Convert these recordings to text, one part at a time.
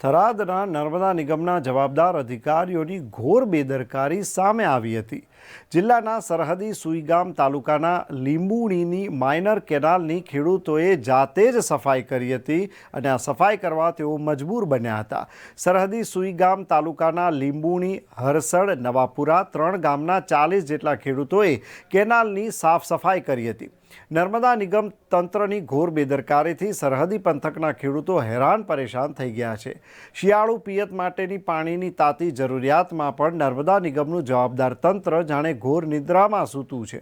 થરાદના નર્મદા નિગમના જવાબદાર અધિકારીઓની ઘોર બેદરકારી સામે આવી હતી. જિલ્લાના સરહદી સુઈગામ તાલુકાના લીંબુણીની માઇનર કેનાલની ખેડૂતોએ જાતે જ સફાઈ કરી હતી અને આ સફાઈ કરવા તેઓ મજબૂર બન્યા હતા. સરહદી સુઈગામ તાલુકાના લીંબુણી, હરસડ, નવાપુરા ત્રણ ગામના ચાલીસ જેટલા ખેડૂતોએ કેનાલની સાફ સફાઈ કરી હતી. નર્મદા નિગમ તંત્રની ઘોર બેદરકારીથી સરહદી પંથકના ખેડૂતો હેરાન પરેશાન થઈ ગયા છે. શિયાળુ પિયત માટેની પાણીની તાતી જરૂરિયાતમાં પણ નર્મદા નિગમનું જવાબદાર તંત્ર જાણે ઘોર નિદ્રામાં સૂતું છે.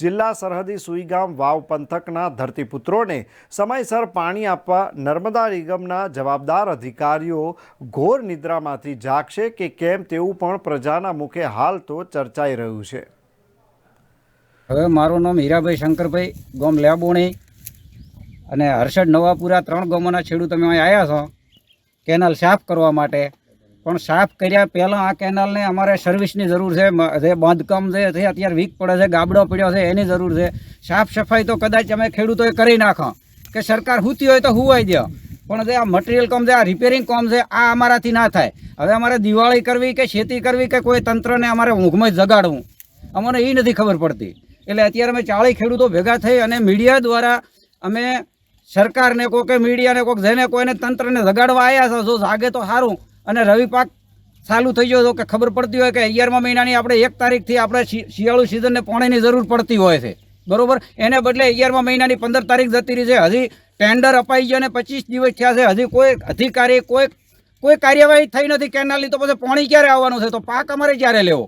જિલ્લા સરહદી સુઈગામ વાવ પંથકના ધરતીપુત્રોને સમયસર પાણી આપવા નર્મદા નિગમના જવાબદાર અધિકારીઓ ઘોર નિદ્રામાંથી જાગશે કે કેમ તેવું પણ પ્રજાના મુખે હાલ તો ચર્ચાઈ રહ્યું છે. હવે મારું નામ હીરાભાઈ શંકરભાઈ, ગોમ લેબોણી અને હર્ષદ નવાપુરા ત્રણ ગામોના છેડું તમે અહીં આવ્યા છો. કેનાલ સાફ કરવા માટે પણ સાફ કર્યા પહેલાં આ કેનાલને અમારે સર્વિસની જરૂર છે. જે બાંધકામ છે, અત્યારે વીક પડે છે, ગાબડો પડ્યો છે, એની જરૂર છે. સાફ સફાઈ તો કદાચ અમે ખેડૂતોએ કરી નાખો. કે સરકાર હુતી હોય તો હુવાઈ દે. પણ જે આ મટીરિયલ કામ છે, આ રિપેરિંગ કામ છે, આ અમારાથી ના થાય. હવે અમારે દિવાળી કરવી કે ખેતી કરવી કે કોઈ તંત્રને અમારે ઊંઘમાં જગાડવું. અમને એ નથી ખબર પડતી. એટલે અત્યારે અમે ચાળી ખેડૂતો ભેગા થઈ અને મીડિયા દ્વારા અમે સરકારને કોઈ કે મીડિયાને કોઈક, જેને કોઈને તંત્રને જગાડવા આવ્યા છો, જો જાગે તો સારું. અને રવિ પાક ચાલુ થઈ ગયો તો કે ખબર પડતી હોય કે અગિયારમા મહિનાની આપણે એક તારીખથી આપણે શિયાળુ સિઝનને પાણીની જરૂર પડતી હોય છે. બરોબર? એને બદલે અગિયારમા મહિનાની પંદર તારીખ જતી રહી છે. હજી ટેન્ડર અપાઈ ગયો અને પચીસ દિવસ થયા છે. હજી કોઈ અધિકારી કોઈ કોઈ કાર્યવાહી થઈ નથી. કેનાલની તો પછી પાણી ક્યારે આવવાનું છે? તો પાક અમારે ક્યારે લેવો?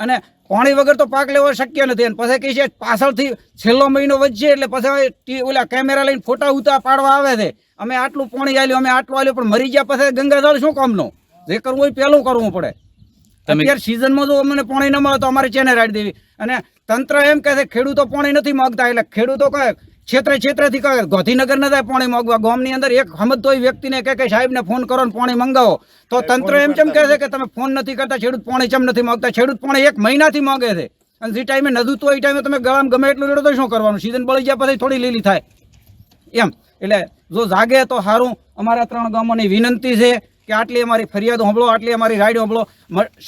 અને પાણી વગર તો પાક લેવો શક્ય નથી. અને પછી કહે છે પાછળથી છેલ્લો મહિનો વધશે એટલે પછી ઓલા કેમેરા લઈને ફોટા ઉતા પાડવા આવે છે. અમે આટલું પાણી આલ્યું અમે આટલું આલ્યું પણ મરી ગયા પછી ગંગાજળ શું કામનો જે કરવું હોય પહેલું કરવું પડે. અત્યારે સિઝનમાં જો અમને પાણી ન મળે તો અમારે ચેને રાડી દેવી. અને તંત્ર એમ કહે છે ખેડૂતો પાણી નથી માગતા એટલે ખેડૂતો કહે ક્ષેત્રે ક્ષેત્રેથી કહે ગાંધીનગર ન થાય પાણી માગવા. ગામની અંદર એક સમજતોય વ્યક્તિને કહે કે સાહેબને ફોન કરો ને પાણી મંગાવો. તો તંત્ર એમ કેમ કહે છે કે તમે ફોન નથી કરતા ખેડૂત પાણી ચમ નથી માગતા. ખેડૂત પાણી એક મહિનાથી માગે છે. અને જે ટાઈમે નદું તો એ ટાઈમે તમે ગળામાં ગમે એટલું રેડો તો શું કરવાનું? સીઝન બળી ગયા પછી થોડી લીલી થાય. એમ. એટલે જો જાગે તો સારું. અમારા ત્રણ ગામોની વિનંતી છે. કે આટલી અમારી ફરિયાદ સાંભળો, આટલી અમારી રાઈડ સાંભળો.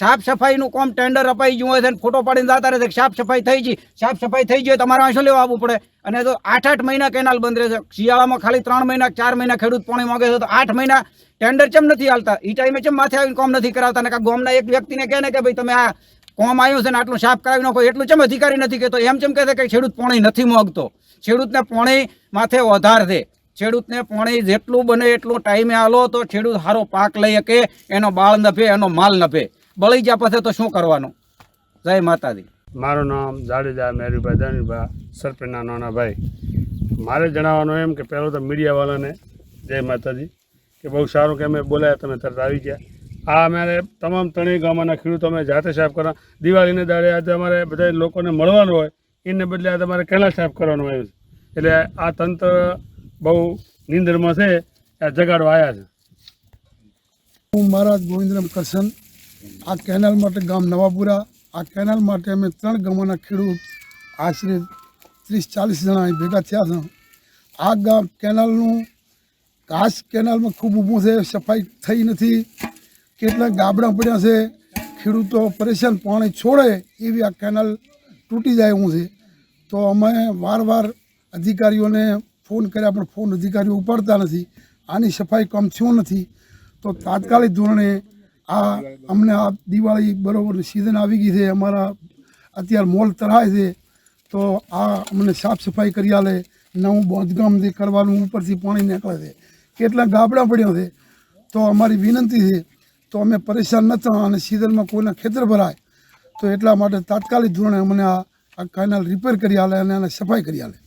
સાફ સફાઈનું કોમ ટેન્ડર અપાઈ ગયું હોય છે ફોટો પાડીને જતા રહે સાફ સફાઈ થઈ ગઈ, સાફ સફાઈ થઈ ગઈ તમારે આંસુ લેવા આવવું પડે? અને તો આઠ આઠ મહિના કેનાલ બંધ રહે છે. શિયાળામાં ખાલી ત્રણ મહિના ચાર મહિના ખેડૂત પાણી માગે છે તો આઠ મહિના ટેન્ડર ચમ નથી હાલતા? એ ટાઈમે ચમ માથે આવીને કોમ નથી કરાવતા? ને ગામના એક વ્યક્તિને કહે ને કે ભાઈ, તમે આ કોમ આવ્યું છે ને આટલું સાફ કરાવી નાખો. એટલું ચેમ અધિકારી નથી કહેતો? એમ ચેમ કહે છે કે ખેડૂત પાણી નથી માગતો. ખેડૂતને પાણી માથે વધાર છે ખેડૂતને પાણી જેટલું બને એટલું ટાઈમે આલો તો ખેડૂત સારો પાક લઈ શકે, એનો બાળ નફે, એનો માલ નફે. બળી ગયા પછી તો શું કરવાનું? જય માતાજી. મારું નામ જાડેજા મેરુભાઈ દાનીભાઈ સરપંચના નાના ભાઈ મારે જણાવવાનું એમ કે પહેલું તો મીડિયાવાળાને જય માતાજી, કે બહુ સારું કે અમે બોલાયા, તમે તરત આવી ગયા. આ અમારે તમામ ત્રણેય ગામના ખેડૂતો અમે જાતે સાફ કરવા, દિવાળીને દાડે આજે અમારે બધા લોકોને મળવાનું હોય, એને બદલે આજે અમારે કેનાલ સાફ કરવાનું છે એટલે આ તંત્ર બહુ નિંદરમાં છે એ જગાડવા આવ્યા છે. હું મહારાજ ગોવિંદરામ કરશન, આ કેનાલ માટે ગામ નવાપુરા, આ કેનાલ માટે અમે ત્રણ ગામોના ખેડૂત આશરે ત્રીસ ચાલીસ જણા ભેગા થયા છે. આ ગામ કેનાલનું ઘાસ કેનાલમાં ખૂબ ઊભું છે, સફાઈ થઈ નથી કેટલા ગાબડા પડ્યા છે, ખેડૂતો પરેશાન પાણી છોડે એવી આ કેનાલ તૂટી જાય એવું છે. તો અમે વાર વાર અધિકારીઓને ફોન કર્યા પણ ફોન અધિકારીઓ ઉપાડતા નથી. આની સફાઈ કામ થયું નથી. તો તાત્કાલિક ધોરણે આ અમને આ દિવાળી બરાબર સિઝન આવી ગઈ છે. અમારા અત્યારે મોલ તરાય છે. તો આ અમને સાફ સફાઈ કરી આલે. નવું બાંધકામ જે કરવાનું ઉપરથી પાણી નીકળે છે. કેટલા ગાબડા પડ્યા છે. તો અમારી વિનંતી છે. તો અમે પરેશાન ન થવા અને સિઝનમાં કોઈના ખેતર ભરાય. તો એટલા માટે તાત્કાલિક ધોરણે અમને આ આ કેનાલ રિપેર કરી આલે અને એને સફાઈ કરી આલે.